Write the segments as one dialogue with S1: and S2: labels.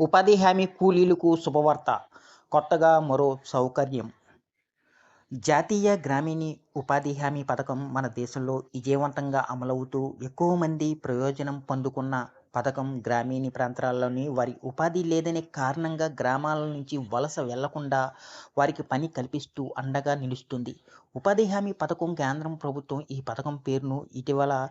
S1: ఉపాధి హామీ కూలీలకు శుభవార్త. కొత్తగా మరో సౌకర్యం. జాతీయ గ్రామీణ ఉపాధి హామీ పథకం మన దేశంలో విజయవంతంగా అమలవుతూ ఎక్కువ మంది ప్రయోజనం పొందుకున్న పథకం గ్రామీణ ప్రాంతాల్లోని వారి ఉపాధి లేదనే కారణంగా గ్రామాల నుంచి వలస వెళ్ళకుండా వారికి పని కల్పిస్తూ అండగా నిలుస్తుంది. ఉపాధి హామీ పథకం కేంద్రం ప్రభుత్వం ఈ పథకం పేరును ఇటీవల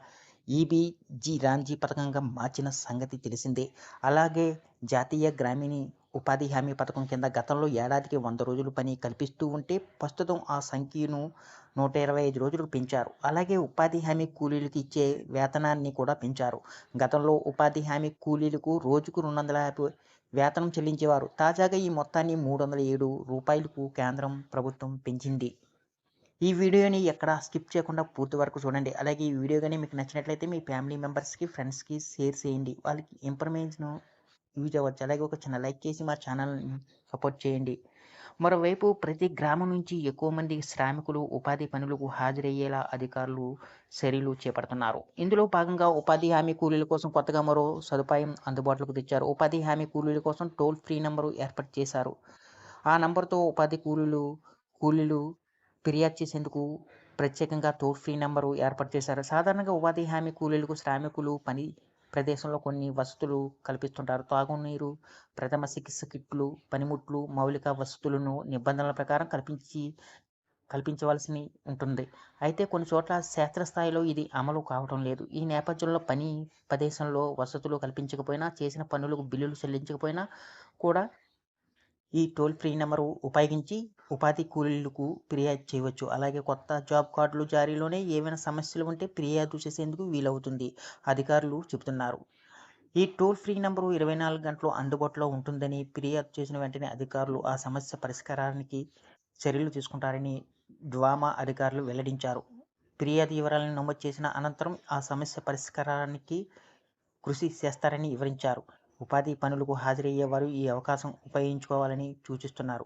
S1: ఈబీజీ రాంజీ పథకంగా మార్చిన సంగతి తెలిసిందే. అలాగే జాతీయ గ్రామీణ ఉపాధి హామీ పథకం కింద గతంలో ఏడాదికి వంద రోజులు పని కల్పిస్తూ ఉంటే ప్రస్తుతం ఆ సంఖ్యను నూట ఇరవై ఐదు రోజులకు పెంచారు. అలాగే ఉపాధి హామీ కూలీలకు ఇచ్చే వేతనాన్ని కూడా పెంచారు. గతంలో ఉపాధి హామీ కూలీలకు రోజుకు రెండు వందల యాభై వేతనం చెల్లించేవారు. తాజాగా ఈ మొత్తాన్ని మూడు వందల ఏడు రూపాయలకు కేంద్రం ప్రభుత్వం పెంచింది. ఈ వీడియోని ఎక్కడ స్కిప్ చేయకుండా పూర్తి వరకు చూడండి. అలాగే ఈ వీడియో కానీ మీకు నచ్చినట్లయితే మీ ఫ్యామిలీ మెంబర్స్కి ఫ్రెండ్స్కి షేర్ చేయండి. వాళ్ళకి ఇన్ఫర్మేషన్ యూజ్ అవ్వచ్చు. అలాగే ఒక చిన్న లైక్ చేసి మా ఛానల్ని సపోర్ట్ చేయండి. మరోవైపు ప్రతి గ్రామం నుంచి ఎక్కువ మంది శ్రామికులు ఉపాధి పనులకు హాజరయ్యేలా అధికారులు చర్యలు చేపడుతున్నారు. ఇందులో భాగంగా ఉపాధి హామీ కూలీల కోసం కొత్తగా మరో సదుపాయం అందుబాటులోకి తెచ్చారు. ఉపాధి హామీ కూలీల కోసం టోల్ ఫ్రీ నంబరు ఏర్పాటు చేశారు. ఆ నంబర్తో ఉపాధి కూలీలు కూలీలు ఫిర్యాదు చేసేందుకు ప్రత్యేకంగా టోల్ ఫ్రీ నెంబరు ఏర్పాటు చేశారు. సాధారణంగా ఉపాధి హామీ కూలీలకు శ్రామికులు పని ప్రదేశంలో కొన్ని వసతులు కల్పిస్తుంటారు. తాగునీరు ప్రథమ చికిత్స కిట్లు పనిముట్లు మౌలిక వసతులను నిబంధనల ప్రకారం కల్పించి కల్పించవలసి ఉంటుంది. అయితే కొన్ని చోట్ల క్షేత్రస్థాయిలో ఇది అమలు కావడం లేదు. ఈ నేపథ్యంలో పని ప్రదేశంలో వసతులు కల్పించకపోయినా చేసిన పనులకు బిల్లులు చెల్లించకపోయినా కూడా ఈ టోల్ ఫ్రీ నెంబరు ఉపయోగించి ఉపాధి కూలీలకు ఫిర్యాదు చేయవచ్చు. అలాగే కొత్త జాబ్ కార్డులు జారీలోనే ఏవైనా సమస్యలు ఉంటే ఫిర్యాదు చేసేందుకు వీలవుతుంది అధికారులు చెబుతున్నారు. ఈ టోల్ ఫ్రీ నెంబరు ఇరవై నాలుగు గంటలు అందుబాటులో ఉంటుందని ఫిర్యాదు చేసిన వెంటనే అధికారులు ఆ సమస్య పరిష్కారానికి చర్యలు తీసుకుంటారని డ్వామా అధికారులు వెల్లడించారు. ఫిర్యాదు వివరాలను నమోదు చేసిన అనంతరం ఆ సమస్య పరిష్కారానికి కృషి చేస్తారని వివరించారు. ఉపాధి పనులకు హాజరయ్యేవారు ఈ అవకాశం ఉపయోగించుకోవాలని సూచిస్తున్నారు.